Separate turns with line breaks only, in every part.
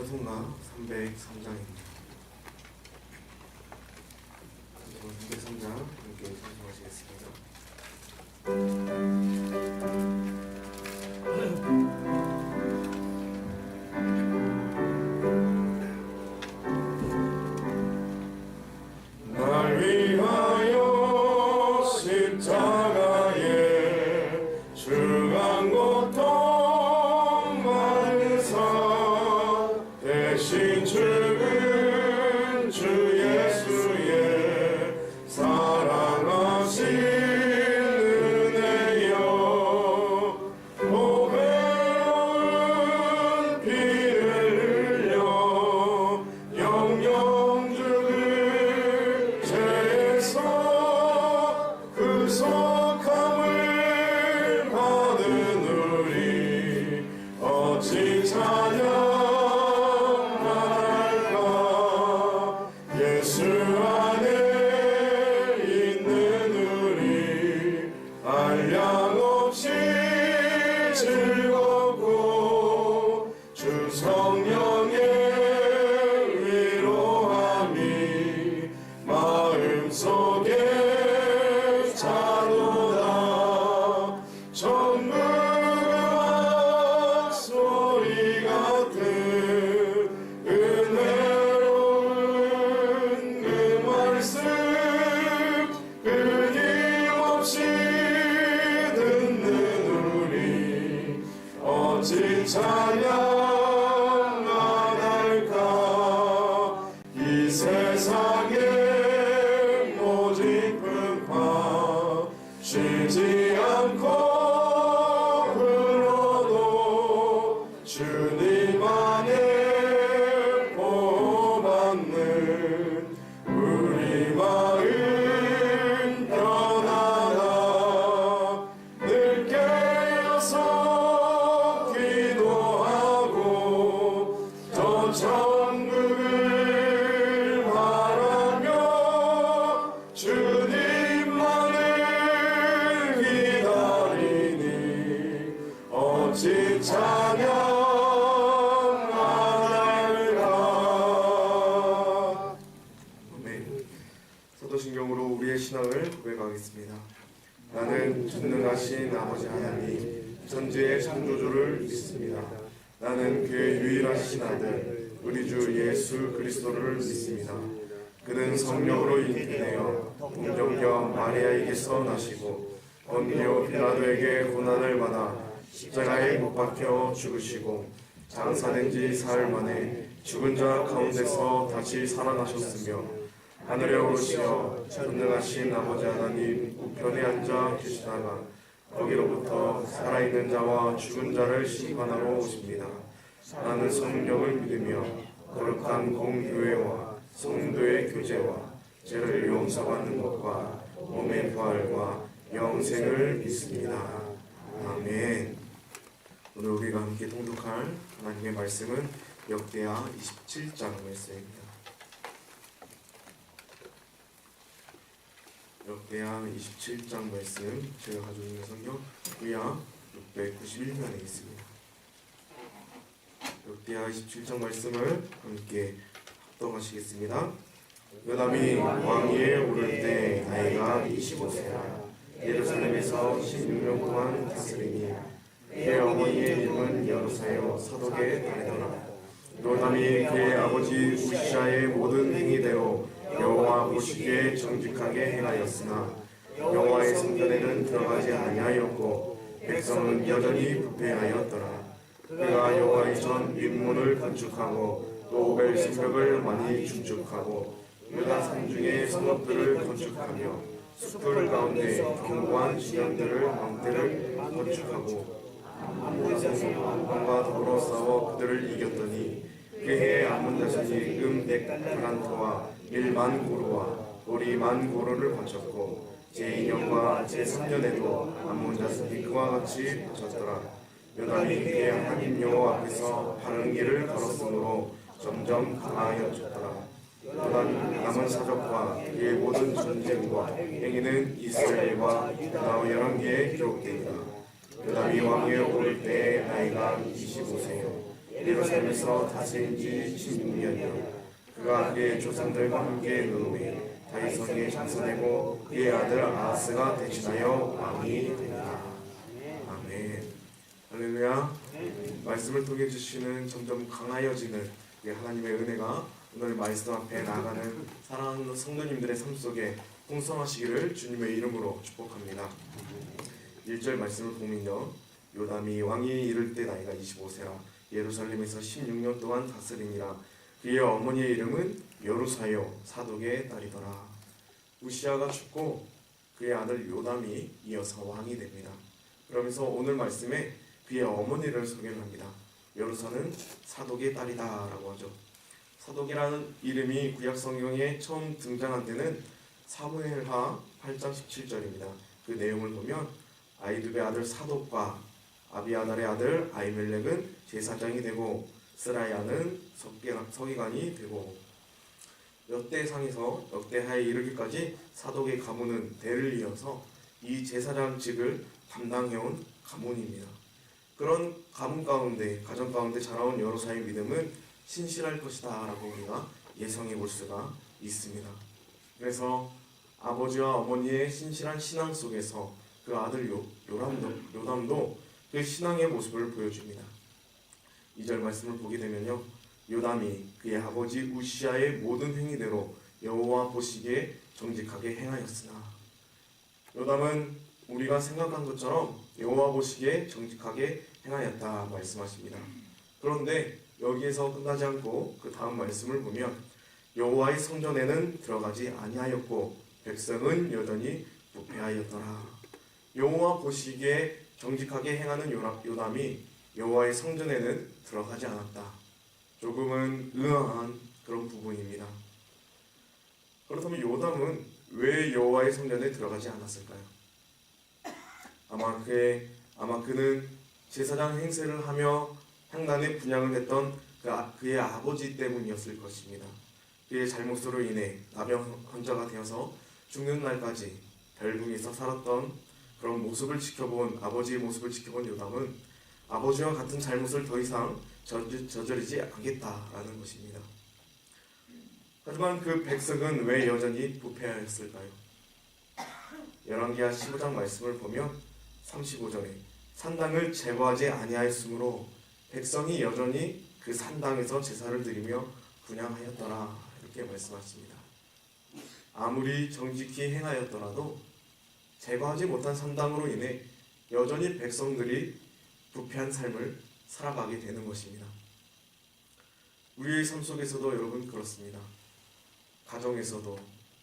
찬송가 303장입니다. 찬송가 303장 함께 찬송하시겠습니다. 고백하겠습니다. 나는 전능하신 아버지 하나님 천지의 창조주를 믿습니다. 나는 그의 유일하신 아들 우리 주 예수 그리스도를 믿습니다. 그는 성령으로 잉태되어 동정녀 마리아에게서 나시고 본디오 빌라도에게 고난을 받아 십자가에 못 박혀 죽으시고 장사된 지 사흘 만에 죽은 자 가운데서 다시 살아나셨으며 하늘에 오르시어 전능하신 아버지 하나님 우편에 앉아 계시다가 거기로부터 살아있는 자와 죽은 자를 심판하러 오십니다. 나는 성령을 믿으며 거룩한 공교회와 성도의 교제와 죄를 용서받는 것과 몸의 부활과 영생을 믿습니다. 아멘. 오늘 우리가 함께 통독할 하나님의 말씀은 역대하 27장 말씀입니다. 역대하 27장 말씀 제가 가지고 있는 성경 구약 691면에 있습니다. 역대하 27장 말씀을 함께 합독하시겠습니다. 요담이 왕위에 오를 때 나이가 25세라 예루살렘에서 16년 동안 다스리니 그의 어머니의 이름은 여루사요 사독의 딸이더라 요담이 그의 아버지 우시아의 모든 행위대로 여호와 보시기에 정직하게 행하였으나 여호와의 성전에는 들어가지 아니하였고 백성은 여전히 부패하였더라. 그가 여호와의 전 윗문을 건축하고 또 벨신벽을 많이 중축하고 유다 산중의 성읍들을 건축하며 숲을 가운데 견고한 진영들을 왕대를 건축하고 암몬과 더불어 싸워 그들을 이겼더니 그해 암몬 자손이 음백 타란트와 일만 고루와 보리만 고루를 바쳤고 제2년과 제3년에도 암몬 자손이 그와 같이 바쳤더라. 요담이 그의 하나님 여호와 앞에서 바른 길을 걸었으므로 점점 강하여졌더라. 요담이 남은 사적과 그의 모든 전쟁과 행위는 이스라엘과 유다 열왕기에 기록되니라. 요담이 왕위에 오를 때의 나이가 25세요. 예루살렘에서 다스린 지 16년이요 그가 그의 조상들과 함께 누움에 다윗 왕에 장사되고 그의 아들 아하스가 대신하여 왕이 되니라 아멘. 할렐루야. 말씀을 통해 주시는 점점 강하여지는 하나님의 은혜가 오늘 말씀 앞에 나아가는 사랑하는 성도님들의 삶 속에 풍성하시기를 주님의 이름으로 축복합니다. 1절 말씀을 보면요. 요담이 왕이 이를 때 나이가 25세라 예루살렘에서 16년 동안 다스리니라 그의 어머니의 이름은 여루사요 사독의 딸이더라. 우시아가 죽고 그의 아들 요담이 이어서 왕이 됩니다. 그러면서 오늘 말씀에 그의 어머니를 소개를 합니다. 여루사는 사독의 딸이다라고 하죠. 사독이라는 이름이 구약 성경에 처음 등장한 때는 사무엘하 8장 17절입니다. 그 내용을 보면 아이두의 아들 사독과 아비아달의 아들 아이멜렉은 제사장이 되고 스라야는 서기관이 되고 역대상에서 역대하에 이르기까지 사독의 가문은 대를 이어서 이 제사장직을 담당해온 가문입니다. 그런 가문 가운데 가정 가운데 자라온 여로사의 믿음은 신실할 것이다 라고 우리가 예상해 볼 수가 있습니다. 그래서 아버지와 어머니의 신실한 신앙 속에서 그 아들 요, 요람도, 요담도 그 신앙의 모습을 보여줍니다. 2절 말씀을 보게 되면요. 요담이 그의 아버지 우시아의 모든 행위대로 여호와 보시기에 정직하게 행하였으나 요담은 우리가 생각한 것처럼 여호와 보시기에 정직하게 행하였다 말씀하십니다. 그런데 여기에서 끝나지 않고 그 다음 말씀을 보면 여호와의 성전에는 들어가지 아니하였고 백성은 여전히 부패하였더라. 여호와 보시기에 정직하게 행하는 요담이 여호와의 성전에는 들어가지 않았다. 조금은 의아한 그런 부분입니다. 그렇다면 요담은 왜 여호와의 성전에 들어가지 않았을까요? 아마 그의 아마 그는 제사장 행세를 하며 향단의 분양을 했던 그 아- 그의 아버지 때문이었을 것입니다. 그의 잘못으로 인해 나병 환자가 되어서 죽는 날까지 별궁에서 살았던 그런 모습을 지켜본 아버지의 모습을 지켜본 요담은 아버지와 같은 잘못을 더 이상 저지- 저지르지 않겠다라는 것입니다. 하지만 그 백성은 왜 여전히 부패하였을까요? 열왕기하 15장 말씀을 보면 35절에 산당을 제거하지 아니하였으므로 백성이 여전히 그 산당에서 제사를 드리며 분양하였더라 이렇게 말씀하십니다. 아무리 정직히 행하였더라도 제거하지 못한 산당으로 인해 여전히 백성들이 부패한 삶을 살아가게 되는 것입니다. 우리의 삶 속에서도 여러분 그렇습니다. 가정에서도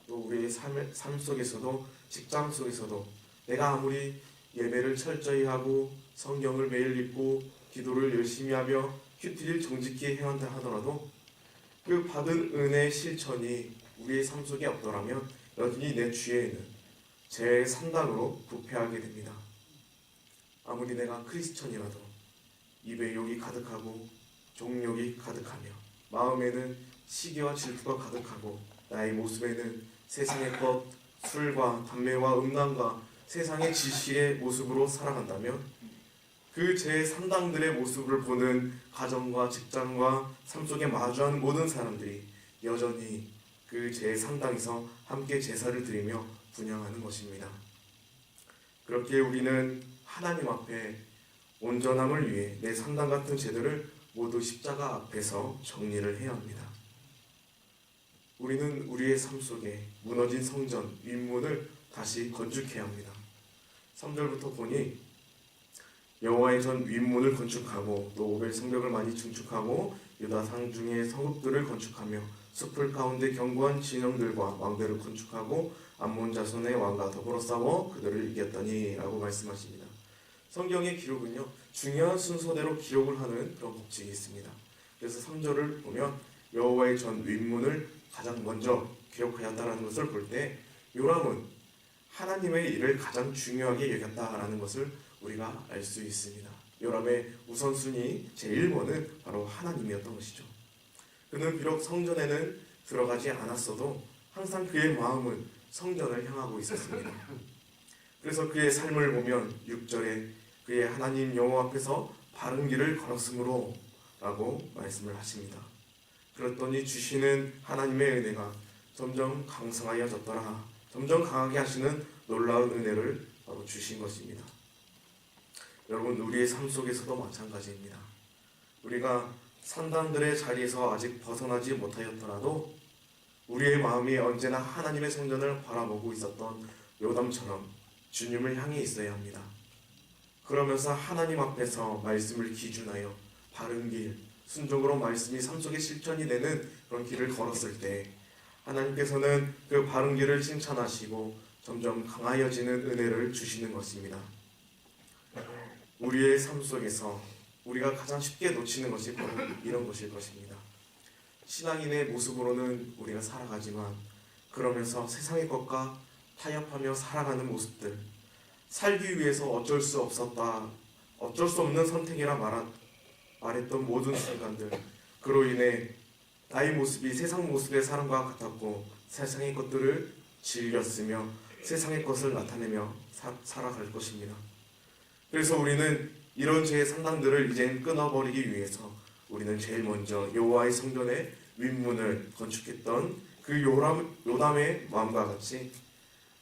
또 우리의 삶, 삶 속에서도 직장 속에서도 내가 아무리 예배를 철저히 하고 성경을 매일 읽고 기도를 열심히 하며 큐티를 정직히 해한다 하더라도 그 받은 은혜의 실천이 우리의 삶 속에 없더라면 여전히 내 주위에는 제 산당으로 부패하게 됩니다. 아무리 내가 크리스천이라도 입에 욕이 가득하고 종욕이 가득하며 마음에는 시기와 질투가 가득하고 나의 모습에는 세상의 것, 술과 담배와 음란과 세상의 지식의 모습으로 살아간다면 그제 산당들의 모습을 보는 가정과 직장과 삶 속에 마주하는 모든 사람들이 여전히 그제 산당에서 함께 제사를 드리며 분양하는 것입니다. 그렇게 우리는 하나님 앞에 온전함을 위해 내 산당 같은 제도를 모두 십자가 앞에서 정리를 해야 합니다. 우리는 우리의 삶 속에 무너진 성전 윗문을 다시 건축해야 합니다. 3절부터 보니 여호와의 전 윗문을 건축하고 또 오벨 성벽을 많이 증축하고 유다 상중의 성읍들을 건축하며 숲을 가운데 견고한 진영들과 왕대를 건축하고 암몬 자손의 왕과 더불어 싸워 그들을 이겼더니라고 말씀하십니다. 성경의 기록은요 중요한 순서대로 기록을 하는 그런 법칙이 있습니다. 그래서 3절을 보면 여호와의 전 윗문을 가장 먼저 기록하였다라는 것을 볼 때 요람은 하나님의 일을 가장 중요하게 여겼다라는 것을 우리가 알 수 있습니다. 요람의 우선순위 제1번은 바로 하나님이었던 것이죠. 그는 비록 성전에는 들어가지 않았어도 항상 그의 마음은 성전을 향하고 있었습니다. 그래서 그의 삶을 보면 6절에 그의 하나님 여호와 앞에서 바른 길을 걸었으므로 라고 말씀을 하십니다. 그랬더니 주시는 하나님의 은혜가 점점 강성하여졌더라. 점점 강하게 하시는 놀라운 은혜를 바로 주신 것입니다. 여러분 우리의 삶 속에서도 마찬가지입니다. 우리가 산당들의 자리에서 아직 벗어나지 못하였더라도 우리의 마음이 언제나 하나님의 성전을 바라보고 있었던 요담처럼 주님을 향해 있어야 합니다. 그러면서 하나님 앞에서 말씀을 기준하여 바른 길, 순종으로 말씀이 삶 속에 실천이 되는 그런 길을 걸었을 때 하나님께서는 그 바른 길을 칭찬하시고 점점 강하여지는 은혜를 주시는 것입니다. 우리의 삶 속에서 우리가 가장 쉽게 놓치는 것이 바로 이런 것일 것입니다. 신앙인의 모습으로는 우리가 살아가지만 그러면서 세상의 것과 타협하며 살아가는 모습들 살기 위해서 어쩔 수 없었다 어쩔 수 없는 선택이라 말한, 말했던 모든 순간들 그로 인해 나의 모습이 세상 모습의 사람과 같았고 세상의 것들을 즐겼으며 세상의 것을 나타내며 사, 살아갈 것입니다. 그래서 우리는 이런 죄의 상당들을 이제 끊어버리기 위해서 우리는 제일 먼저 여호와의 성전의 윗문을 건축했던 그 요람, 요담의 마음과 같이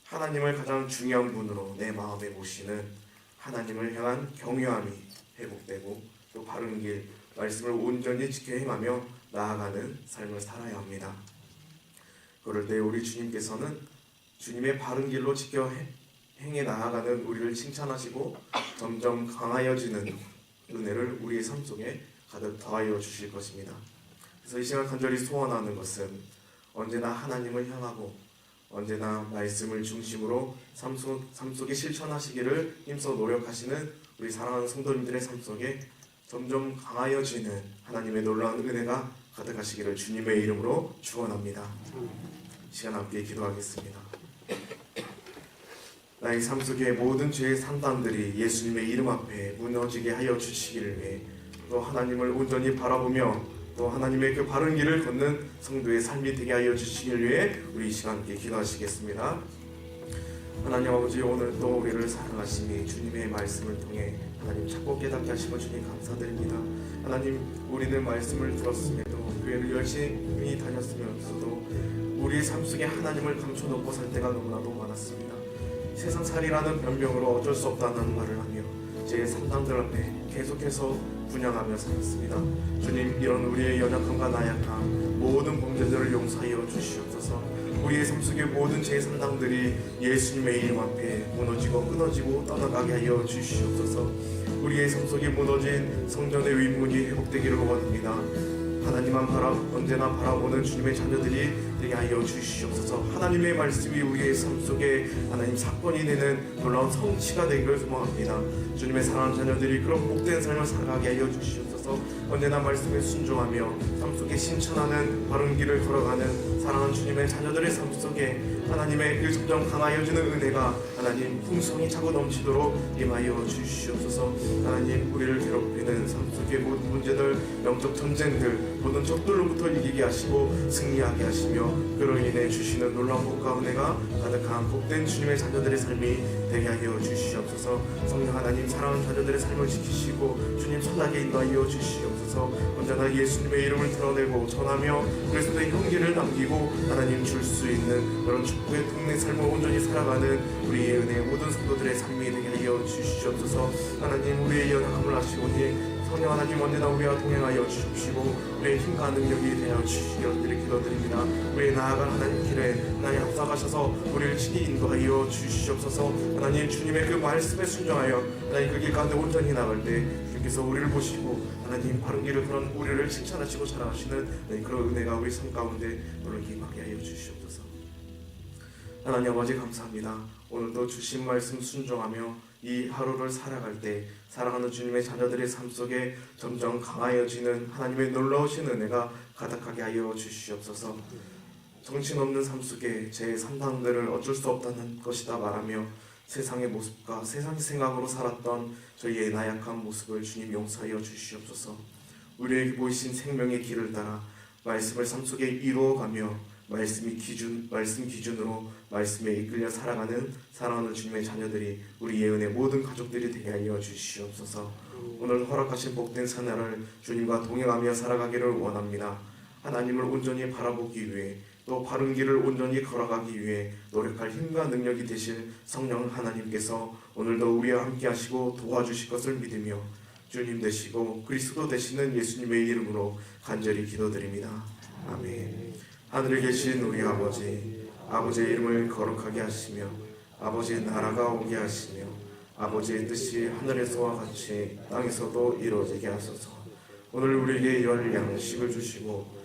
하나님을 가장 중요한 분으로 내 마음에 모시는 하나님을 향한 경외함이 회복되고 또 바른 길 말씀을 온전히 지켜 행하며 나아가는 삶을 살아야 합니다. 그럴 때 우리 주님께서는 주님의 바른 길로 지켜 행- 행해 나아가는 우리를 칭찬하시고 점점 강하여지는 은혜를 우리의 삶 속에 가득 더하여 주실 것입니다. 그래서 이 시간 간절히 소원하는 것은 언제나 하나님을 향하고 언제나 말씀을 중심으로 삶, 속, 삶 속에 실천하시기를 힘써 노력하시는 우리 사랑하는 성도님들의 삶 속에 점점 강하여지는 하나님의 놀라운 은혜가 가득하시기를 주님의 이름으로 축원합니다. 시간 함께 기도하겠습니다. 나의 삶 속의 모든 죄의 상담들이 예수님의 이름 앞에 무너지게 하여 주시기를 위해 또 하나님을 온전히 바라보며 또 하나님의 그 바른 길을 걷는 성도의 삶이 되게 하여 주시기를 위해 우리 이 시간 함께 기도하시겠습니다. 하나님 아버지 오늘 또 우리를 사랑하시니 주님의 말씀을 통해 하나님 찾고 깨닫게 하시고 주님 감사드립니다. 하나님 우리는 말씀을 들었음에도 교회를 열심히 다녔으면서도 우리의 삶 속에 하나님을 감춰놓고 살 때가 너무나도 많았습니다. 세상 살이라는 변명으로 어쩔 수 없다는 말을 하며 제 상담들 앞에 계속해서 분양하며 살았습니다. 주님 이런 우리의 연약함과 나약함 모든 범죄들을 용서하여 주시옵소서 우리의 삶 속의 모든 제 상담들이 예수님의 이름 앞에 무너지고 끊어지고 떠나가게 하여 주시옵소서 우리의 삶 속에 무너진 성전의 윗문이 회복되기를 원합니다. 하나님만 바라 언제나 바라보는 주님의 자녀들이 되게 하여 주시옵소서. 하나님의 말씀이 우리의 삶 속에 하나님 사건이 되는 놀라운 성취가 되기를 소망합니다. 주님의 사랑하는 자녀들이 그런 복된 삶을 살아가게 하여 주시옵소서. 언제나 말씀에 순종하며 삶 속에 신천하는 바른 길을 걸어가는 사랑하는 주님의 자녀들의 삶 속에 하나님의 그 점점 강하여지는 은혜가 하나님 풍성이 차고 넘치도록 임하여 주시옵소서. 하나님 우리를 괴롭히는 삶 속의 모든 문제들, 영적 전쟁들, 모든 적들로부터 이기게 하시고 승리하게 하시며 그로 인해 주시는 놀라운 복과 은혜가 가득한 복된 주님의 자녀들의 삶이 되게 하여 주시옵소서. 성령 하나님 사랑하는 자녀들의 삶을 지키시고 주님 선하게 인도하여 주시옵소서. 언제나 예수님의 이름을 드러내고 전하며 그리스도의 형기를 남기고 하나님 줄 수 있는 그런 축복의 동네 삶을 온전히 살아가는 우리의 은혜 모든 성도들의 삶이 되게 하여 주시옵소서. 하나님 우리의 연약함을 아시오니 성령 하나님 언제나 우리와 동행하여 주십시고 우리의 힘과 능력이 되어 주시기를 기도드립니다. 우리의 나아갈 하나님 길에 하나님 앞서가셔서 우리를 친히 인도하여 주시옵소서. 하나님 주님의 그 말씀에 순종하여 하나님 그길 가운데 온전히 나갈 때 주님께서 우리를 보시고 하나님 바른 길을 그런 우리를 칭찬하시고 자랑하시는 하나님 그런 은혜가 우리 삶 가운데 놀라게 임하게 하여 주시옵소서. 하나님 아버지 감사합니다. 오늘도 주신 말씀 순종하며 이 하루를 살아갈 때 사랑하는 주님의 자녀들의 삶 속에 점점 강하여지는 하나님의 놀라우신 은혜가 가득하게 하여 주시옵소서. 정신없는 삶 속에 제 상담들을 어쩔 수 없다는 것이다 말하며 세상의 모습과 세상 생각으로 살았던 저희의 나약한 모습을 주님 용서하여 주시옵소서. 우리에게 보이신 생명의 길을 따라 말씀을 삶 속에 이루어가며 말씀이 기준 말씀 기준으로 말씀에 이끌려 살아가는 사랑하는 주님의 자녀들이 우리의 은혜 모든 가족들이 되게 하여 주시옵소서. 오늘 허락하신 복된 사나를 주님과 동행하며 살아가기를 원합니다. 하나님을 온전히 바라보기 위해 또 바른 길을 온전히 걸어가기 위해 노력할 힘과 능력이 되실 성령 하나님께서 오늘도 우리와 함께 하시고 도와주실 것을 믿으며 주님 되시고 그리스도 되시는 예수님의 이름으로 간절히 기도드립니다. 아멘. 하늘에 계신 우리 아버지, 아버지의 이름을 거룩하게 하시며 아버지의 나라가 오게 하시며 아버지의 뜻이 하늘에서와 같이 땅에서도 이루어지게 하소서. 오늘 우리에게 열 양식을 주시고